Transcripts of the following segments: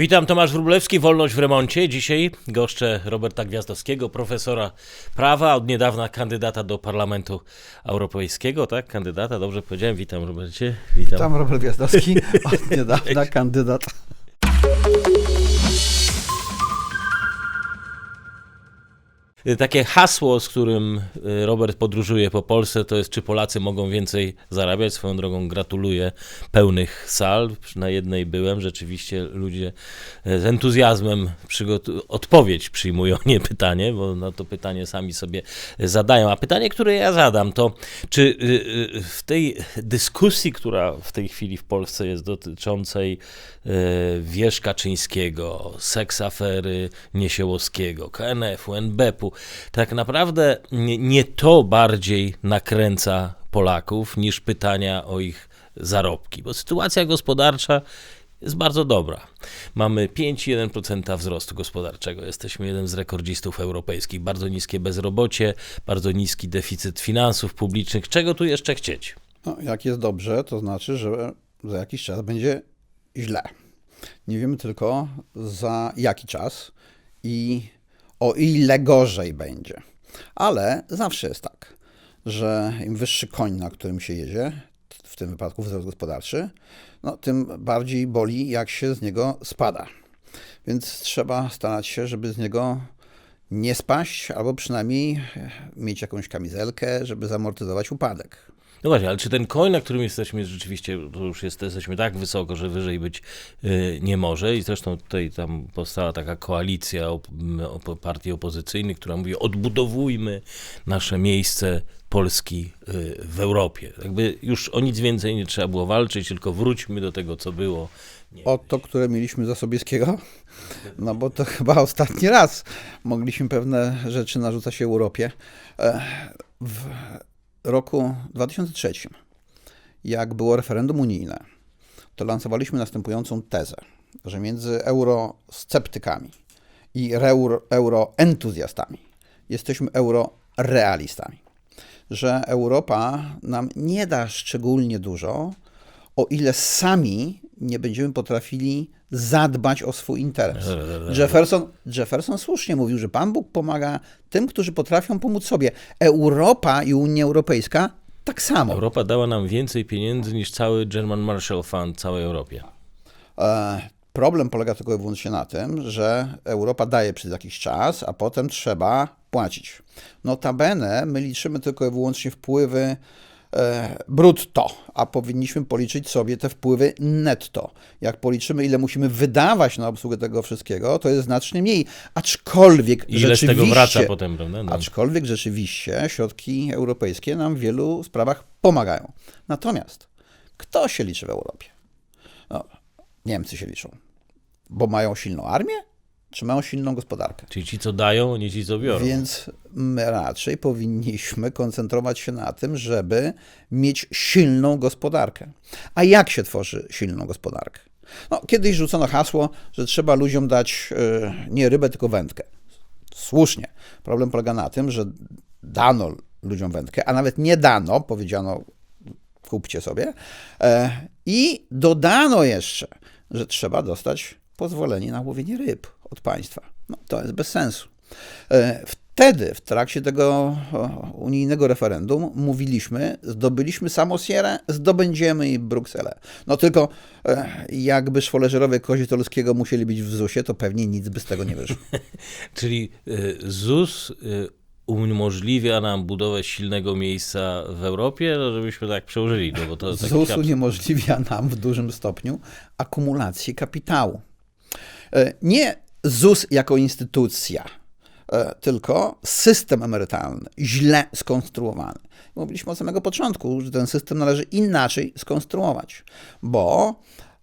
Witam, Tomasz Wróblewski, Wolność w remoncie. Dzisiaj goszczę Roberta Gwiazdowskiego, profesora prawa, od niedawna kandydata do Parlamentu Europejskiego, tak? Kandydata, dobrze powiedziałem. Witam, Robercie. Witam. Tam Robert Gwiazdowski, od niedawna kandydat. Takie hasło, z którym y, Robert podróżuje po Polsce, to jest czy Polacy mogą więcej zarabiać. Swoją drogą gratuluję pełnych sal. Na jednej byłem, rzeczywiście ludzie z entuzjazmem odpowiedź przyjmują, nie pytanie, bo na to pytanie sami sobie zadają. A pytanie, które ja zadam, to czy y, y, w tej dyskusji, która w tej chwili w Polsce jest dotyczącej y, Wierz Kaczyńskiego, seks afery Niesiełowskiego, KNF-u, NBP-u, tak naprawdę nie, to bardziej nakręca Polaków niż pytania o ich zarobki, bo sytuacja gospodarcza jest bardzo dobra. Mamy 5,1% wzrostu gospodarczego. Jesteśmy jeden z rekordzistów europejskich. Bardzo niskie bezrobocie, bardzo niski deficyt finansów publicznych. Czego tu jeszcze chcieć? No, jak jest dobrze, to znaczy, że za jakiś czas będzie źle. Nie wiemy tylko za jaki czas i o ile gorzej będzie. Ale zawsze jest tak, że im wyższy koń, na którym się jedzie, w tym wypadku wzrost gospodarczy, no, tym bardziej boli, jak się z niego spada. Więc trzeba starać się, żeby z niego nie spaść, albo przynajmniej mieć jakąś kamizelkę, żeby zamortyzować upadek. No właśnie, ale czy ten koń, na którym jesteśmy, jest rzeczywiście, to już jest, jesteśmy tak wysoko, że wyżej być y, nie może i zresztą tutaj tam powstała taka koalicja op, op, partii opozycyjnych, która mówi odbudowujmy nasze miejsce Polski y, w Europie. Jakby już o nic więcej nie trzeba było walczyć, tylko wróćmy do tego, co było. Nie. O to, które mieliśmy za Sobieskiego? No bo to chyba ostatni raz mogliśmy pewne rzeczy narzucać Europie. E, W roku 2003, jak było referendum unijne, to lansowaliśmy następującą tezę, że między eurosceptykami i euro, euroentuzjastami jesteśmy eurorealistami. Że Europa nam nie da szczególnie dużo, o ile sami nie będziemy potrafili zadbać o swój interes. Jefferson, Jefferson słusznie mówił, że Pan Bóg pomaga tym, którzy potrafią pomóc sobie. Europa i Unia Europejska tak samo. Europa dała nam więcej pieniędzy niż cały German Marshall Fund całej Europie. E, problem polega tylko i wyłącznie na tym, że Europa daje przez jakiś czas, a potem trzeba płacić. Notabene my liczymy tylko i wyłącznie wpływy brutto, a powinniśmy policzyć sobie te wpływy netto. Jak policzymy, ile musimy wydawać na obsługę tego wszystkiego, to jest znacznie mniej. Aczkolwiek I ile z tego rzeczywiście, wraca potem, prawda? No. Aczkolwiek rzeczywiście środki europejskie nam w wielu sprawach pomagają. Natomiast kto się liczy w Europie? No, Niemcy się liczą, bo mają silną armię, czy mają silną gospodarkę. Czyli ci, co dają, nie ci, co biorą. Więc my raczej powinniśmy koncentrować się na tym, żeby mieć silną gospodarkę. A jak się tworzy silną gospodarkę? No, kiedyś rzucono hasło, że trzeba ludziom dać y, nie rybę, tylko wędkę. Słusznie. Problem polega na tym, że dano ludziom wędkę, a nawet nie dano, powiedziano kupcie sobie, e, i dodano jeszcze, że trzeba dostać pozwolenie na łowienie ryb od państwa. No, to jest bez sensu. E, Wtedy, w trakcie tego unijnego referendum, mówiliśmy, zdobyliśmy samosierę, zdobędziemy i Brukselę. No tylko e, jakby szwoleżerowie Kozitolskiego musieli być w ZUS-ie, to pewnie nic by z tego nie wyszło. Czyli y, ZUS umożliwia nam budowę silnego miejsca w Europie, no żebyśmy tak przełożyli. No bo to ZUS uniemożliwia nam w dużym stopniu akumulację kapitału. E, Nie ZUS jako instytucja, e, tylko system emerytalny, źle skonstruowany. Mówiliśmy od samego początku, że ten system należy inaczej skonstruować, bo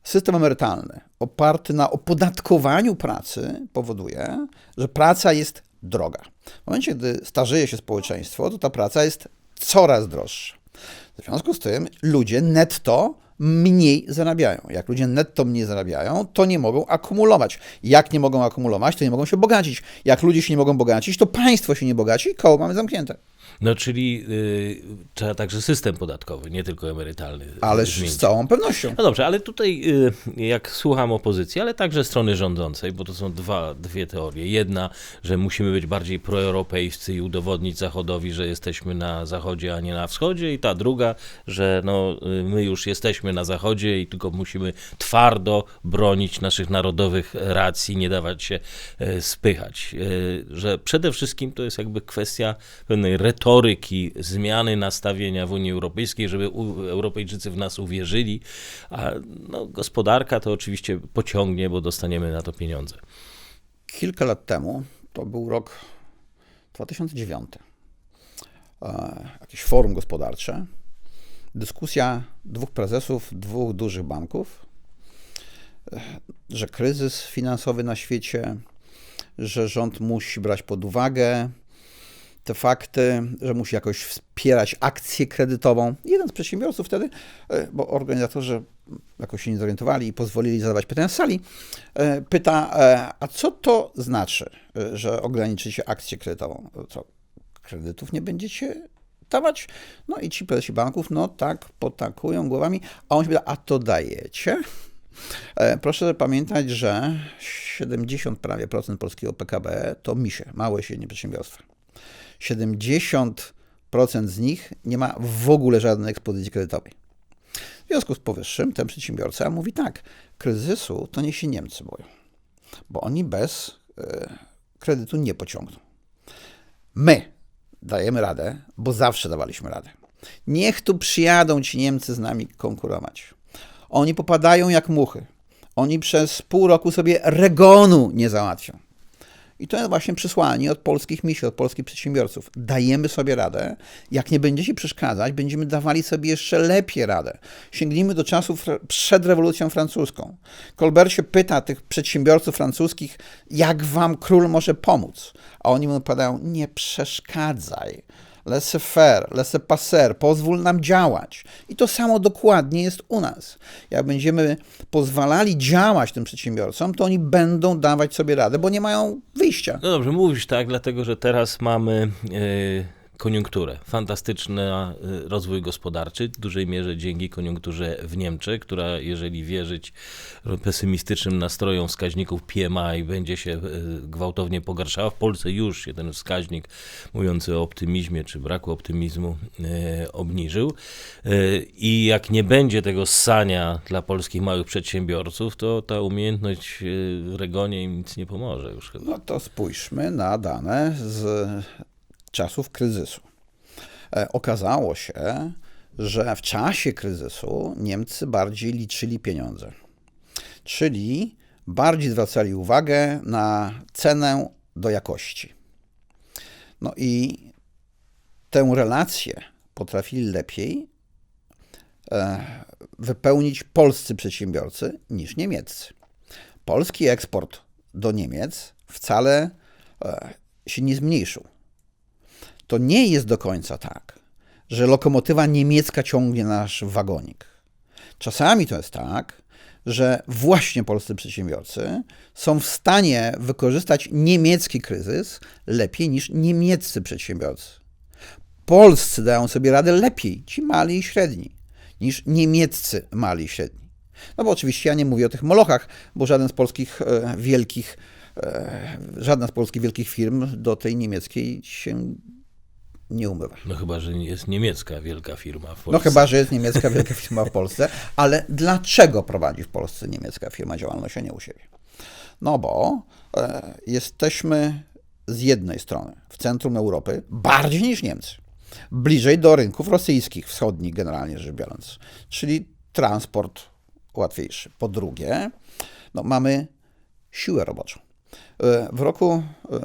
system emerytalny oparty na opodatkowaniu pracy powoduje, że praca jest droga. W momencie, gdy starzeje się społeczeństwo, to ta praca jest coraz droższa. W związku z tym ludzie netto mniej zarabiają. Jak ludzie netto mniej zarabiają, to nie mogą akumulować. Jak nie mogą akumulować, to nie mogą się bogacić. Jak ludzie się nie mogą bogacić, to państwo się nie bogaci i koło mamy zamknięte. No czyli y, trzeba także system podatkowy, nie tylko emerytalny. Ależ zmienić. z całą pewnością. No dobrze, ale tutaj y, jak słucham opozycji, ale także strony rządzącej, bo to są dwa, dwie teorie. Jedna, że musimy być bardziej proeuropejscy i udowodnić Zachodowi, że jesteśmy na Zachodzie, a nie na Wschodzie. I ta druga, że no, y, my już jesteśmy na Zachodzie i tylko musimy twardo bronić naszych narodowych racji, nie dawać się y, spychać. Y, Że przede wszystkim to jest jakby kwestia pewnej retoryki, zmiany nastawienia w Unii Europejskiej, żeby Europejczycy w nas uwierzyli, a no, gospodarka to oczywiście pociągnie, bo dostaniemy na to pieniądze. Kilka lat temu, to był rok 2009, e, jakieś forum gospodarcze, dyskusja dwóch prezesów dwóch dużych banków, e, że kryzys finansowy na świecie, że rząd musi brać pod uwagę te fakty, że musi jakoś wspierać akcję kredytową. Jeden z przedsiębiorców wtedy, e, bo organizatorzy jakoś się nie zorientowali i pozwolili zadawać pytania z sali, e, pyta, e, a co to znaczy, że ograniczycie akcję kredytową? Co, kredytów nie będziecie dawać? No i ci prezesi banków, no tak, potakują głowami, a on się pyta, a to dajecie? Proszę pamiętać, że 70 prawie procent polskiego PKB to misie, małe i średnie przedsiębiorstwa. 70% z nich nie ma w ogóle żadnej ekspozycji kredytowej. W związku z powyższym ten przedsiębiorca mówi tak, kryzysu to niech się Niemcy boją, bo oni bez e, kredytu nie pociągną. My dajemy radę, bo zawsze dawaliśmy radę. Niech tu przyjadą ci Niemcy z nami konkurować. Oni popadają jak muchy. Oni przez pół roku sobie regonu nie załatwią. I to jest właśnie przesłanie od polskich misi, od polskich przedsiębiorców. Dajemy sobie radę. Jak nie będziecie przeszkadzać, będziemy dawali sobie jeszcze lepiej radę. Sięgnijmy do czasów przed rewolucją francuską. Colbert się pyta tych przedsiębiorców francuskich, jak wam król może pomóc? A oni mu odpowiadają, nie przeszkadzaj. Laissez-faire, laissez-passer, pozwól nam działać. I to samo dokładnie jest u nas. Jak będziemy pozwalali działać tym przedsiębiorcom, to oni będą dawać sobie radę, bo nie mają wyjścia. No dobrze, mówisz tak, dlatego że teraz mamy e, koniunkturę. Fantastyczny e, rozwój gospodarczy, w dużej mierze dzięki koniunkturze w Niemczech, która jeżeli wierzyć pesymistycznym nastrojom wskaźników PMI będzie się e, gwałtownie pogarszała. W Polsce już się ten wskaźnik mówiący o optymizmie czy braku optymizmu e, obniżył. I jak nie będzie tego ssania dla polskich małych przedsiębiorców, to ta umiejętność w Regonie im nic nie pomoże już chyba. No to spójrzmy na dane z czasów kryzysu. E, Okazało się, że w czasie kryzysu Niemcy bardziej liczyli pieniądze. Czyli bardziej zwracali uwagę na cenę do jakości. No i tę relację potrafili lepiej e, wypełnić polscy przedsiębiorcy niż niemieccy. Polski eksport do Niemiec wcale e, się nie zmniejszył. To nie jest do końca tak, że lokomotywa niemiecka ciągnie nasz wagonik. Czasami to jest tak, że właśnie polscy przedsiębiorcy są w stanie wykorzystać niemiecki kryzys lepiej niż niemieccy przedsiębiorcy. Polscy dają sobie radę lepiej, ci mali i średni, niż niemieccy mali i średni. No bo oczywiście ja nie mówię o tych molochach, bo żaden z polskich e, wielkich, e, żadna z polskich wielkich firm do tej niemieckiej się nie umywa. No chyba, że jest niemiecka wielka firma w Polsce. No chyba, że jest niemiecka wielka firma w Polsce, ale dlaczego prowadzi w Polsce niemiecka firma działalność, a nie u siebie? No bo e, jesteśmy z jednej strony w centrum Europy, bardziej niż Niemcy, bliżej do rynków rosyjskich, wschodnich generalnie rzecz biorąc, czyli transport łatwiejszy. Po drugie, no, mamy siłę roboczą. E, W roku e,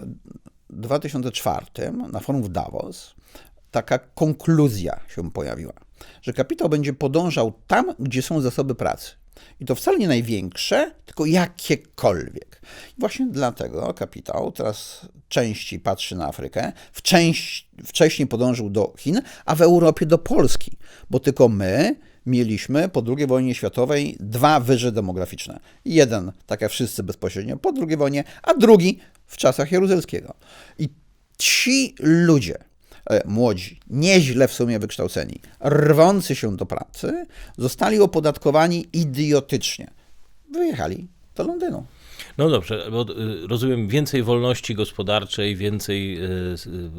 2004 na forum w Davos taka konkluzja się pojawiła, że kapitał będzie podążał tam, gdzie są zasoby pracy. I to wcale nie największe, tylko jakiekolwiek. I właśnie dlatego kapitał teraz częściej patrzy na Afrykę, wcześniej podążył do Chin, a w Europie do Polski, bo tylko my mieliśmy po II wojnie światowej dwa wyże demograficzne. Jeden, tak jak wszyscy bezpośrednio po II wojnie, a drugi w czasach Jaruzelskiego. I ci ludzie młodzi, nieźle w sumie wykształceni, rwący się do pracy, zostali opodatkowani idiotycznie. Wyjechali do Londynu. No dobrze, bo y, rozumiem więcej wolności gospodarczej, więcej y, y,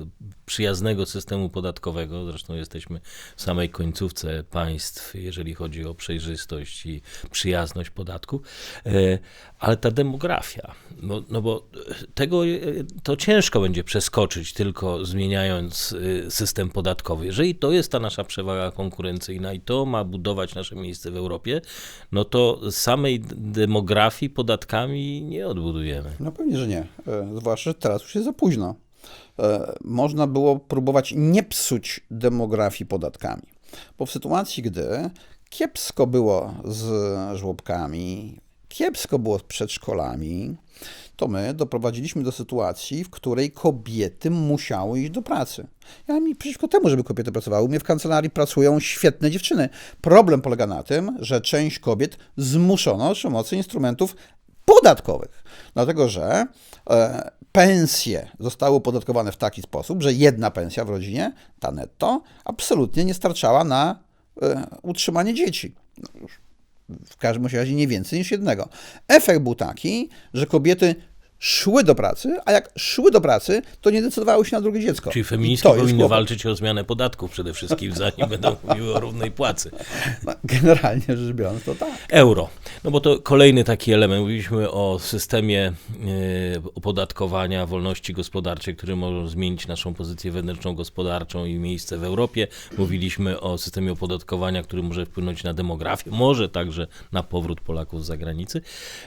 przyjaznego systemu podatkowego. Zresztą jesteśmy w samej końcówce państw, jeżeli chodzi o przejrzystość i przyjazność podatku. E, Ale ta demografia, no, no bo tego y, to ciężko będzie przeskoczyć tylko zmieniając y, system podatkowy. Jeżeli to jest ta nasza przewaga konkurencyjna i to ma budować nasze miejsce w Europie, no to samej demografii podatkami nie odbudujemy. No pewnie, że nie. E, Zwłaszcza, że teraz już jest za późno. E, Można było próbować nie psuć demografii podatkami. Bo w sytuacji, gdy kiepsko było z żłobkami, kiepsko było z przedszkolami, to my doprowadziliśmy do sytuacji, w której kobiety musiały iść do pracy. Ja mi przeciwko temu, żeby kobiety pracowały. U mnie w kancelarii pracują świetne dziewczyny. Problem polega na tym, że część kobiet zmuszono przy pomocy instrumentów podatkowych. Dlatego, że e, pensje zostały opodatkowane w taki sposób, że jedna pensja w rodzinie, ta netto, absolutnie nie starczała na e, utrzymanie dzieci. No w każdym razie nie więcej niż jednego. Efekt był taki, że kobiety szły do pracy, a jak szły do pracy, to nie decydowały się na drugie dziecko. Czyli feministki powinny walczyć o zmianę podatków przede wszystkim, zanim będą mówiły o równej płacy. No, generalnie rzecz biorąc, to tak. Euro. No bo to kolejny taki element. Mówiliśmy o systemie e, opodatkowania wolności gospodarczej, który może zmienić naszą pozycję wewnętrzną gospodarczą i miejsce w Europie. Mówiliśmy o systemie opodatkowania, który może wpłynąć na demografię, może także na powrót Polaków z zagranicy.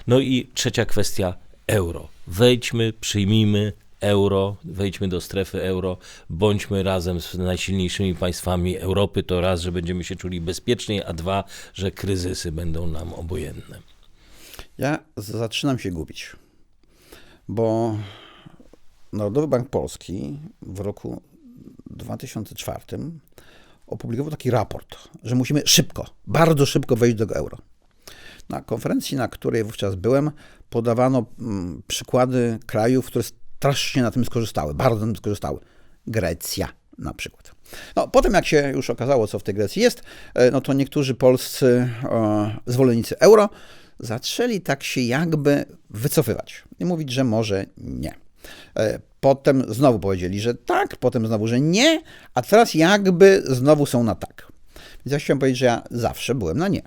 No i trzecia kwestia euro. Wejdźmy, przyjmijmy euro, wejdźmy do strefy euro, bądźmy razem z najsilniejszymi państwami Europy, to raz, że będziemy się czuli bezpieczniej, a dwa, że kryzysy będą nam obojętne. Ja zaczynam się gubić, bo Narodowy Bank Polski w roku 2004 opublikował taki raport, że musimy szybko, bardzo szybko wejść do euro. Na konferencji, na której wówczas byłem, podawano mm, przykłady krajów, które strasznie na tym skorzystały, bardzo na tym skorzystały. Grecja na przykład. No, potem jak się już okazało, co w tej Grecji jest, e, no to niektórzy polscy e, zwolennicy euro zaczęli tak się jakby wycofywać i mówić, że może nie. E, Potem znowu powiedzieli, że tak, potem znowu, że nie, a teraz jakby znowu są na tak. Więc ja chciałem powiedzieć, że ja zawsze byłem na nie.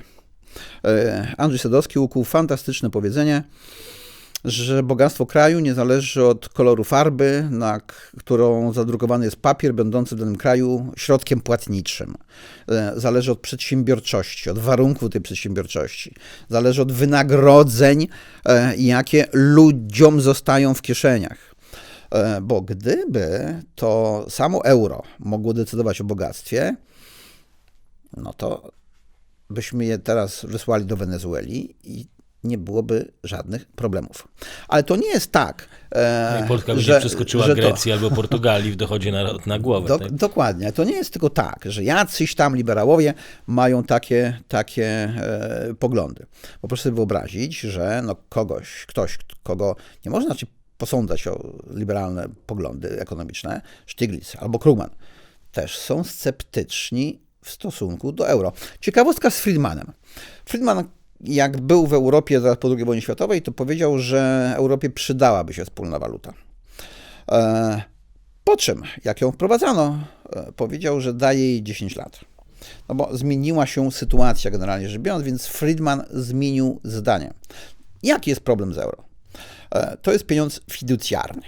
E, Andrzej Sadowski ukuł fantastyczne powiedzenie, że bogactwo kraju nie zależy od koloru farby, na którą zadrukowany jest papier będący w danym kraju środkiem płatniczym. E, Zależy od przedsiębiorczości, od warunków tej przedsiębiorczości. Zależy od wynagrodzeń, e, jakie ludziom zostają w kieszeniach. Bo gdyby to samo euro mogło decydować o bogactwie, no to byśmy je teraz wysłali do Wenezueli i nie byłoby żadnych problemów. Ale to nie jest tak, e, No Polska będzie że, przeskoczyła że to- Grecji albo Portugalii w dochodzie na, na głowę. Dok- tak? Dokładnie. To nie jest tylko tak, że jacyś tam liberałowie mają takie, takie e, poglądy. Bo proszę sobie wyobrazić, że no kogoś, ktoś, kogo nie można ci posądzać o liberalne poglądy ekonomiczne, Stiglitz albo Krugman, też są sceptyczni w stosunku do euro. Ciekawostka z Friedmanem. Friedman, jak był w Europie zaraz po II wojnie światowej, to powiedział, że Europie przydałaby się wspólna waluta. E, po czym, jak ją wprowadzano, e, powiedział, że daje jej 10 lat. No bo zmieniła się sytuacja generalnie rzecz biorąc, więc Friedman zmienił zdanie. Jaki jest problem z euro? E, To jest pieniądz fiducjarny,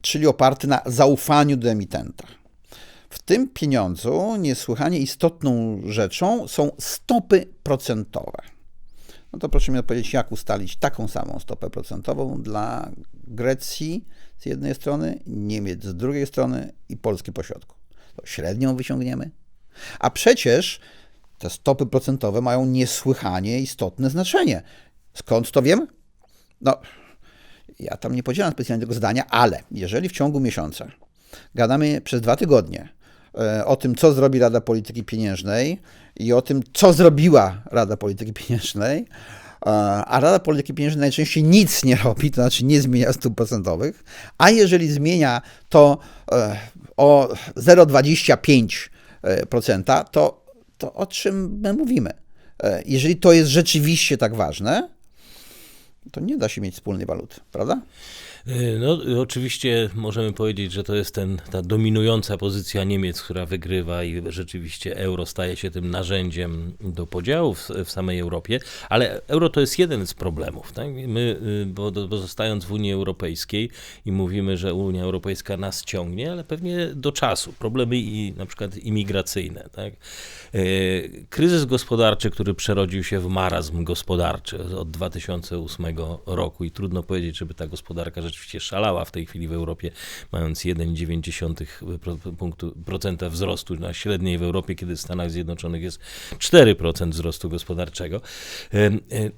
czyli oparty na zaufaniu do emitenta. W tym pieniądzu niesłychanie istotną rzeczą są stopy procentowe. No to proszę mi odpowiedzieć, jak ustalić taką samą stopę procentową dla Grecji z jednej strony, Niemiec z drugiej strony i Polski po środku. To średnią wyciągniemy. A przecież te stopy procentowe mają niesłychanie istotne znaczenie. Skąd to wiem? No, ja tam nie podzielam specjalnie tego zdania, ale jeżeli w ciągu miesiąca gadamy przez dwa tygodnie o tym, co zrobi Rada Polityki Pieniężnej i o tym, co zrobiła Rada Polityki Pieniężnej, E, A Rada Polityki Pieniężnej najczęściej nic nie robi, to znaczy nie zmienia stóp procentowych, a jeżeli zmienia to e, o 0,25%, to, to o czym my mówimy? E, Jeżeli to jest rzeczywiście tak ważne, to nie da się mieć wspólnej waluty, prawda? Y, No, y, oczywiście możemy powiedzieć, że to jest ten, ta dominująca pozycja Niemiec, która wygrywa i rzeczywiście euro staje się tym narzędziem do podziału w, samej Europie, ale euro to jest jeden z problemów. Tak? My, y, pozostając w Unii Europejskiej i mówimy, że Unia Europejska nas ciągnie, ale pewnie do czasu. Problemy i na przykład imigracyjne. Tak? Kryzys gospodarczy, który przerodził się w marazm gospodarczy od 2008 roku i trudno powiedzieć, żeby ta gospodarka rzeczywiście szalała w tej chwili w Europie, mając 1,9% pro- punktu- procenta wzrostu na średniej w Europie, kiedy w Stanach Zjednoczonych jest 4% wzrostu gospodarczego. Y, y,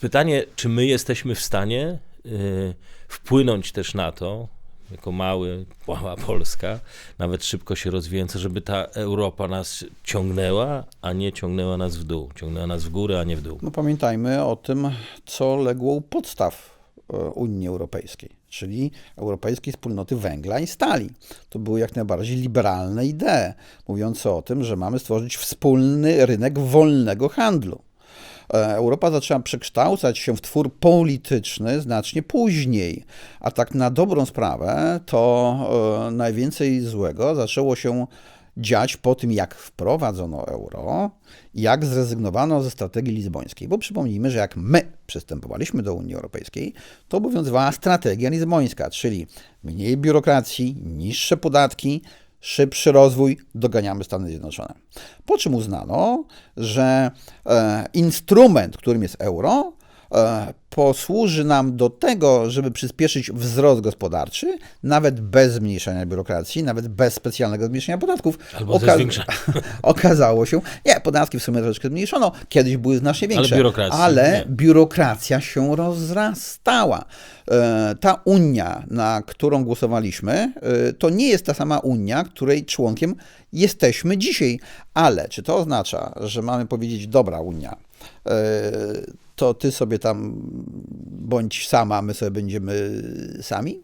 Pytanie, czy my jesteśmy w stanie y, wpłynąć też na to, jako mały, mała Polska, nawet szybko się rozwijająca, żeby ta Europa nas ciągnęła, a nie ciągnęła nas w dół. Ciągnęła nas w górę, a nie w dół. No pamiętajmy o tym, co legło u podstaw e, Unii Europejskiej, czyli Europejskiej Wspólnoty Węgla i Stali. To były jak najbardziej liberalne idee, mówiące o tym, że mamy stworzyć wspólny rynek wolnego handlu. E, Europa zaczęła przekształcać się w twór polityczny znacznie później, a tak na dobrą sprawę to e, najwięcej złego zaczęło się dziać po tym, jak wprowadzono euro, jak zrezygnowano ze strategii lizbońskiej. Bo przypomnijmy, że jak my przystępowaliśmy do Unii Europejskiej, to obowiązywała strategia lizbońska, czyli mniej biurokracji, niższe podatki, szybszy rozwój, doganiamy Stany Zjednoczone. Po czym uznano, że e, instrument, którym jest euro, posłuży nam do tego, żeby przyspieszyć wzrost gospodarczy, nawet bez zmniejszenia biurokracji, nawet bez specjalnego zmniejszenia podatków. Albo Oka-. Okazało się, nie, podatki w sumie troszeczkę zmniejszono, kiedyś były znacznie większe, ale nie. biurokracja się rozrastała. E, Ta Unia, na którą głosowaliśmy, e, to nie jest ta sama Unia, której członkiem jesteśmy dzisiaj. Ale czy to oznacza, że mamy powiedzieć, dobra Unia, e, to ty sobie tam bądź sama, my sobie będziemy sami?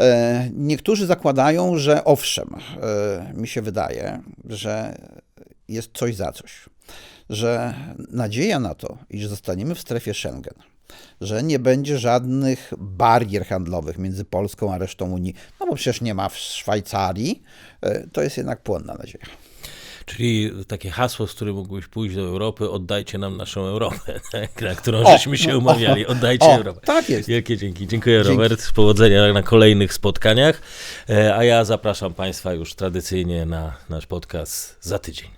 E, Niektórzy zakładają, że owszem, e, mi się wydaje, że jest coś za coś, że nadzieja na to, iż zostaniemy w strefie Schengen, że nie będzie żadnych barier handlowych między Polską a resztą Unii, no bo przecież nie ma w Szwajcarii, e, to jest jednak płonna nadzieja. Czyli takie hasło, z którym mógłbyś pójść do Europy, oddajcie nam naszą Europę, tak, na którą O, żeśmy się umawiali. Oddajcie o, Europę. tak jest. Wielkie dzięki. Dziękuję Dzięki. Robert. Powodzenia na kolejnych spotkaniach. E, A ja zapraszam Państwa już tradycyjnie na nasz podcast za tydzień.